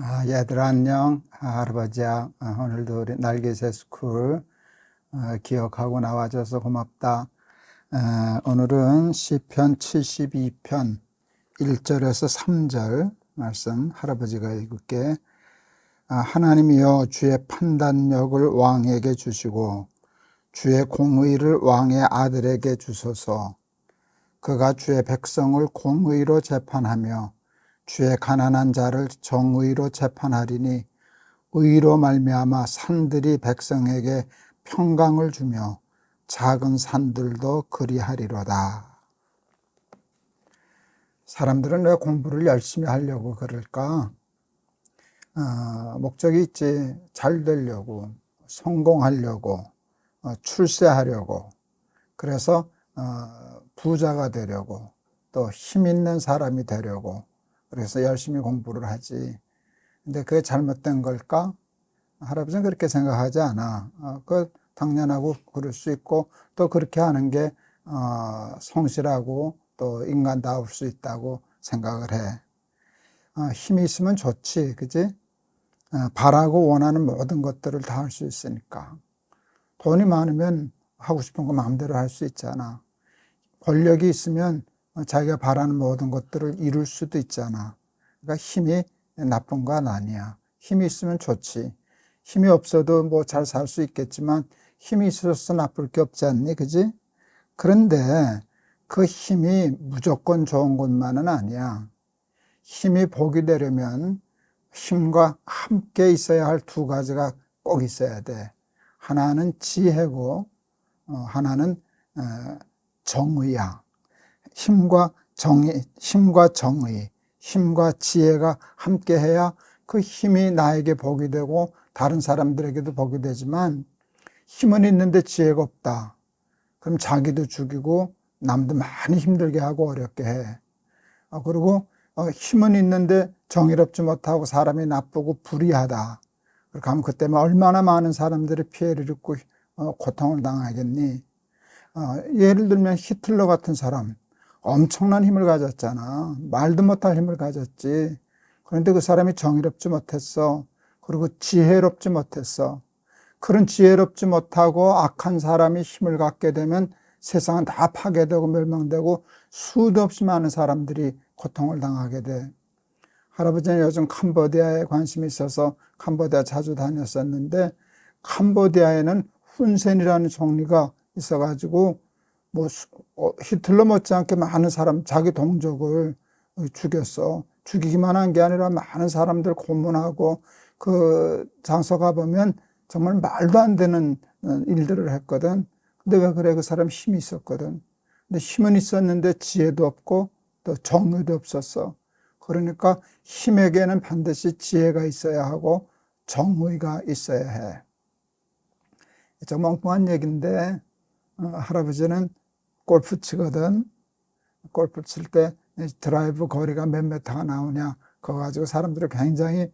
아, 얘들아 안녕. 아, 할아버지야. 아, 오늘도 우리 날개새 스쿨 어, 기억하고 나와줘서 고맙다. 아, 오늘은 시편 72편 1절에서 3절 말씀 할아버지가 읽을게. 아, 하나님이여 주의 판단력을 왕에게 주시고 주의 공의를 왕의 아들에게 주소서. 그가 주의 백성을 공의로 재판하며 주의 가난한 자를 정의로 재판하리니 의로 말미암아 산들이 백성에게 평강을 주며 작은 산들도 그리하리로다. 사람들은 왜 공부를 열심히 하려고 그럴까? 어, 목적이 있지. 잘 되려고, 성공하려고, 어, 출세하려고, 그래서 어, 부자가 되려고, 또 힘 있는 사람이 되려고, 그래서 열심히 공부를 하지. 근데 그게 잘못된 걸까? 할아버지는 그렇게 생각하지 않아. 어, 그 당연하고 그럴 수 있고 또 그렇게 하는 게 어, 성실하고 또 인간다울 수 있다고 생각을 해. 어, 힘이 있으면 좋지, 그지? 어, 바라고 원하는 모든 것들을 다 할 수 있으니까. 돈이 많으면 하고 싶은 거 마음대로 할 수 있잖아. 권력이 있으면 자기가 바라는 모든 것들을 이룰 수도 있잖아. 그러니까 힘이 나쁜 건 아니야. 힘이 있으면 좋지. 힘이 없어도 뭐 잘 살 수 있겠지만 힘이 있어서 나쁠 게 없지 않니? 그지? 그런데 그 힘이 무조건 좋은 것만은 아니야. 힘이 복이 되려면 힘과 함께 있어야 할 두 가지가 꼭 있어야 돼. 하나는 지혜고, 어, 하나는 어, 정의야. 힘과 정의, 힘과 정의, 힘과 지혜가 함께 해야 그 힘이 나에게 복이 되고 다른 사람들에게도 복이 되지만 힘은 있는데 지혜가 없다. 그럼 자기도 죽이고 남도 많이 힘들게 하고 어렵게 해. 어, 그리고 어, 힘은 있는데 정의롭지 못하고 사람이 나쁘고 불의하다. 그렇게 하면 그때는 얼마나 많은 사람들이 피해를 입고 어, 고통을 당하겠니? 예를 들면 히틀러 같은 사람. 엄청난 힘을 가졌잖아. 말도 못할 힘을 가졌지. 그런데 그 사람이 정의롭지 못했어. 그리고 지혜롭지 못했어. 그런 지혜롭지 못하고 악한 사람이 힘을 갖게 되면 세상은 다 파괴되고 멸망되고 수도 없이 많은 사람들이 고통을 당하게 돼. 할아버지는 요즘 캄보디아에 관심이 있어서 캄보디아 자주 다녔었는데 캄보디아에는 훈센이라는 총리가 있어가지고 뭐 어, 히틀러 못지않게 많은 사람 자기 동족을 죽였어. 죽이기만 한 게 아니라 많은 사람들 고문하고 그 장소 가보면 정말 말도 안 되는 어, 일들을 했거든. 근데 왜 그래? 그 사람 힘이 있었거든. 근데 힘은 있었는데 지혜도 없고 또 정의도 없었어. 그러니까 힘에게는 반드시 지혜가 있어야 하고 정의가 있어야 해. 좀 엉뚱한 얘기인데 어, 할아버지는 골프 치거든. 골프 칠 때 드라이브 거리가 몇 미터가 나오냐. 그거 가지고 사람들이 굉장히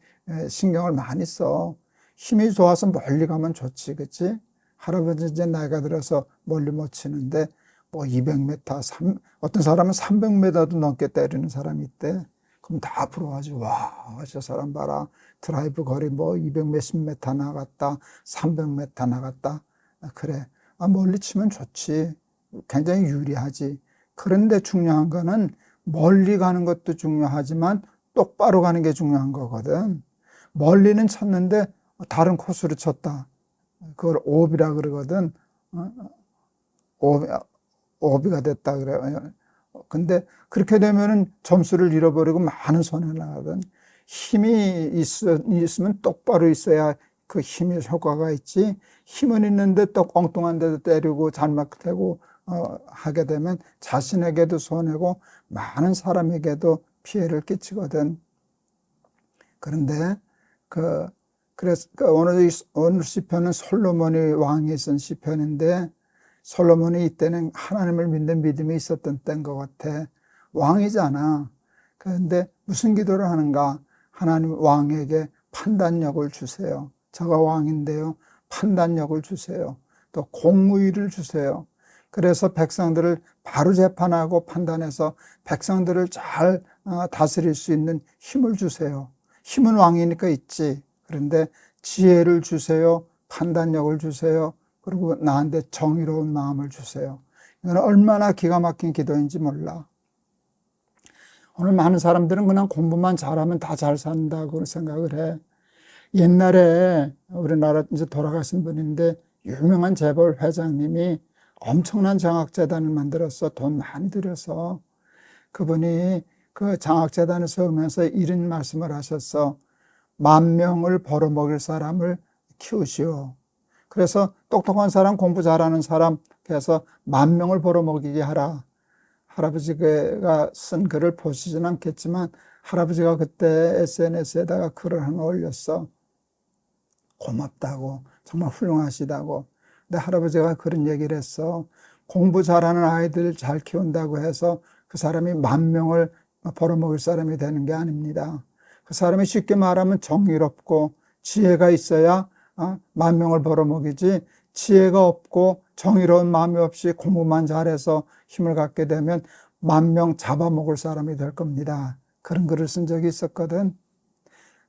신경을 많이 써. 힘이 좋아서 멀리 가면 좋지, 그치? 할아버지 이제 나이가 들어서 멀리 못 치는데 뭐 200m, 3, 어떤 사람은 300m도 넘게 때리는 사람이 있대. 그럼 다 부러워하지. 와, 저 사람 봐라. 드라이브 거리 뭐 200 몇십 메터 나갔다. 300m 나갔다. 아, 그래. 아, 멀리 치면 좋지. 굉장히 유리하지. 그런데 중요한 거는 멀리 가는 것도 중요하지만 똑바로 가는 게 중요한 거거든. 멀리는 쳤는데 다른 코스로 쳤다. 그걸 오비라 그러거든. 어, 오비, 오비가 됐다 그래. 근데 그렇게 되면은 점수를 잃어버리고 많은 손해 나거든. 힘이 있, 있으면 똑바로 있어야 그 힘의 효과가 있지. 힘은 있는데 또 엉뚱한 데도 때리고 잘못되고 어, 하게 되면 자신에게도 손해고 많은 사람에게도 피해를 끼치거든. 그런데 그 그래서 그 오늘 오늘 시편은 솔로몬이 왕이 쓴 시편인데 솔로몬이 이때는 하나님을 믿는 믿음이 있었던 때인 것 같아. 왕이잖아. 그런데 무슨 기도를 하는가? 하나님 왕에게 판단력을 주세요. 저가 왕인데요. 판단력을 주세요. 또 공의를 주세요. 그래서 백성들을 바로 재판하고 판단해서 백성들을 잘 어, 다스릴 수 있는 힘을 주세요. 힘은 왕이니까 있지. 그런데 지혜를 주세요. 판단력을 주세요. 그리고 나한테 정의로운 마음을 주세요. 이건 얼마나 기가 막힌 기도인지 몰라. 오늘 많은 사람들은 그냥 공부만 잘하면 다 잘 산다고 생각을 해. 옛날에 우리나라 이제 돌아가신 분인데 유명한 재벌 회장님이 엄청난 장학재단을 만들어서 돈 많이 들여서 그분이 그 장학재단을 세우면서 이런 말씀을 하셨어. 만 명을 벌어먹일 사람을 키우시오. 그래서 똑똑한 사람, 공부 잘하는 사람, 그래서 만 명을 벌어먹이게 하라. 할아버지가 쓴 글을 보시진 않겠지만 할아버지가 그때 SNS에다가 글을 하나 올렸어. 고맙다고, 정말 훌륭하시다고. 근데 할아버지가 그런 얘기를 했어. 공부 잘하는 아이들 잘 키운다고 해서 그 사람이 만 명을 벌어먹을 사람이 되는 게 아닙니다. 그 사람이 쉽게 말하면 정의롭고 지혜가 있어야 어, 만 명을 벌어먹이지 지혜가 없고 정의로운 마음이 없이 공부만 잘해서 힘을 갖게 되면 만 명 잡아먹을 사람이 될 겁니다. 그런 글을 쓴 적이 있었거든.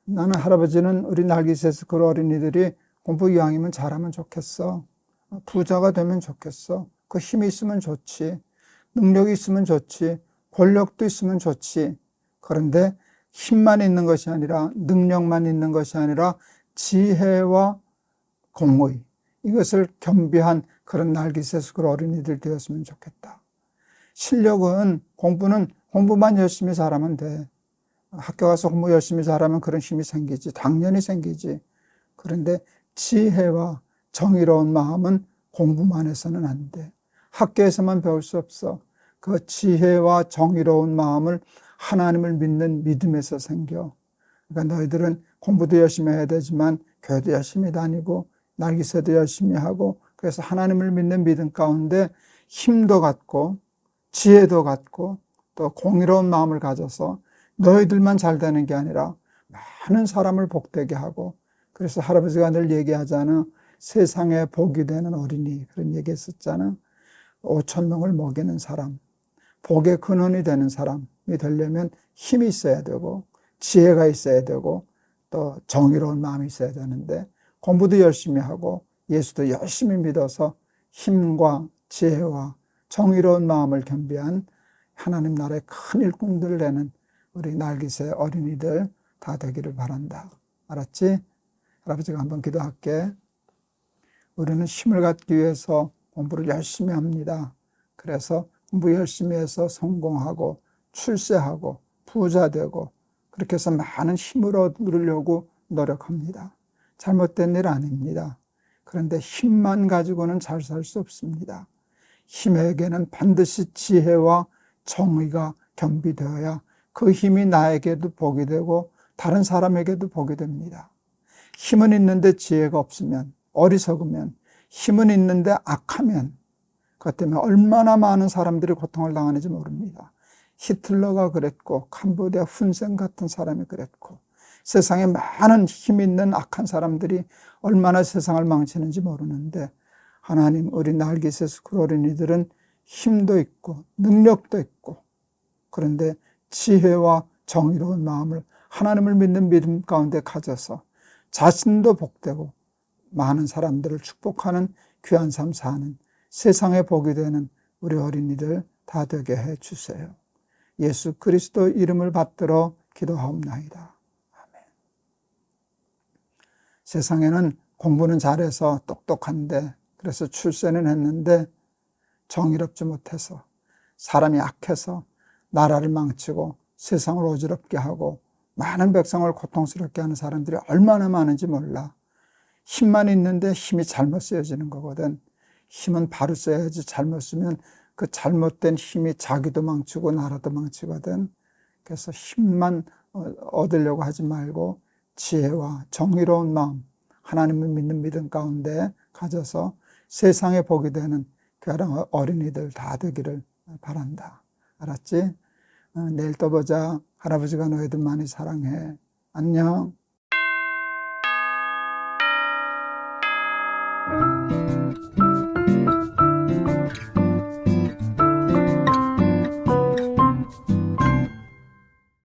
나는 할아버지는 우리 날기새스 그 어린이들이 공부 이왕이면 잘하면 좋겠어. 부자가 되면 좋겠어. 그 힘이 있으면 좋지. 능력이 있으면 좋지. 권력도 있으면 좋지. 그런데 힘만 있는 것이 아니라 능력만 있는 것이 아니라 지혜와 공의 이것을 겸비한 그런 날기새스쿨 어린이들 되었으면 좋겠다. 실력은 공부는 공부만 열심히 잘하면 돼. 학교 가서 공부 열심히 잘하면 그런 힘이 생기지. 당연히 생기지. 그런데 지혜와 정의로운 마음은 공부만 해서는 안 돼. 학교에서만 배울 수 없어. 그 지혜와 정의로운 마음을 하나님을 믿는 믿음에서 생겨. 그러니까 너희들은 공부도 열심히 해야 되지만 교회도 열심히 다니고 날기새도 열심히 하고 그래서 하나님을 믿는 믿음 가운데 힘도 갖고 지혜도 갖고 또 공의로운 마음을 가져서 너희들만 잘 되는 게 아니라 많은 사람을 복되게 하고 그래서 할아버지가 늘 얘기하잖아. 세상에 복이 되는 어린이 그런 얘기 했었잖아. 5천 명을 먹이는 사람, 복의 근원이 되는 사람이 되려면 힘이 있어야 되고 지혜가 있어야 되고 또 정의로운 마음이 있어야 되는데 공부도 열심히 하고 예수도 열심히 믿어서 힘과 지혜와 정의로운 마음을 겸비한 하나님 나라의 큰 일꾼들 되는 우리 날기새 어린이들 다 되기를 바란다. 알았지? 할아버지가 한번 기도할게. 우리는 힘을 갖기 위해서 공부를 열심히 합니다. 그래서 공부 열심히 해서 성공하고 출세하고 부자 되고 그렇게 해서 많은 힘을 얻으려고 노력합니다. 잘못된 일 아닙니다. 그런데 힘만 가지고는 잘 살 수 없습니다. 힘에게는 반드시 지혜와 정의가 겸비되어야 그 힘이 나에게도 복이 되고 다른 사람에게도 복이 됩니다. 힘은 있는데 지혜가 없으면 어리석으면 힘은 있는데 악하면 그것 때문에 얼마나 많은 사람들이 고통을 당하는지 모릅니다. 히틀러가 그랬고 캄보디아 훈센 같은 사람이 그랬고 세상에 많은 힘 있는 악한 사람들이 얼마나 세상을 망치는지 모르는데 하나님 우리 날개새 스쿨 어린이들은 힘도 있고 능력도 있고 그런데 지혜와 정의로운 마음을 하나님을 믿는 믿음 가운데 가져서 자신도 복되고 많은 사람들을 축복하는 귀한 삶 사는 세상에 복이 되는 우리 어린이들 다 되게 해 주세요. 예수 그리스도 이름을 받들어 기도하옵나이다. 아멘. 세상에는 공부는 잘해서 똑똑한데 그래서 출세는 했는데 정의롭지 못해서 사람이 악해서 나라를 망치고 세상을 어지럽게 하고 많은 백성을 고통스럽게 하는 사람들이 얼마나 많은지 몰라. 힘만 있는데 힘이 잘못 쓰여지는 거거든. 힘은 바로 써야지 잘못 쓰면 그 잘못된 힘이 자기도 망치고 나라도 망치거든. 그래서 힘만 어, 얻으려고 하지 말고 지혜와 정의로운 마음, 하나님을 믿는 믿음 가운데 가져서 세상에 보게 되는 그런 어린이들 다 되기를 바란다. 알았지? 어, 내일 또 보자. 할아버지가 너희들 많이 사랑해. 안녕.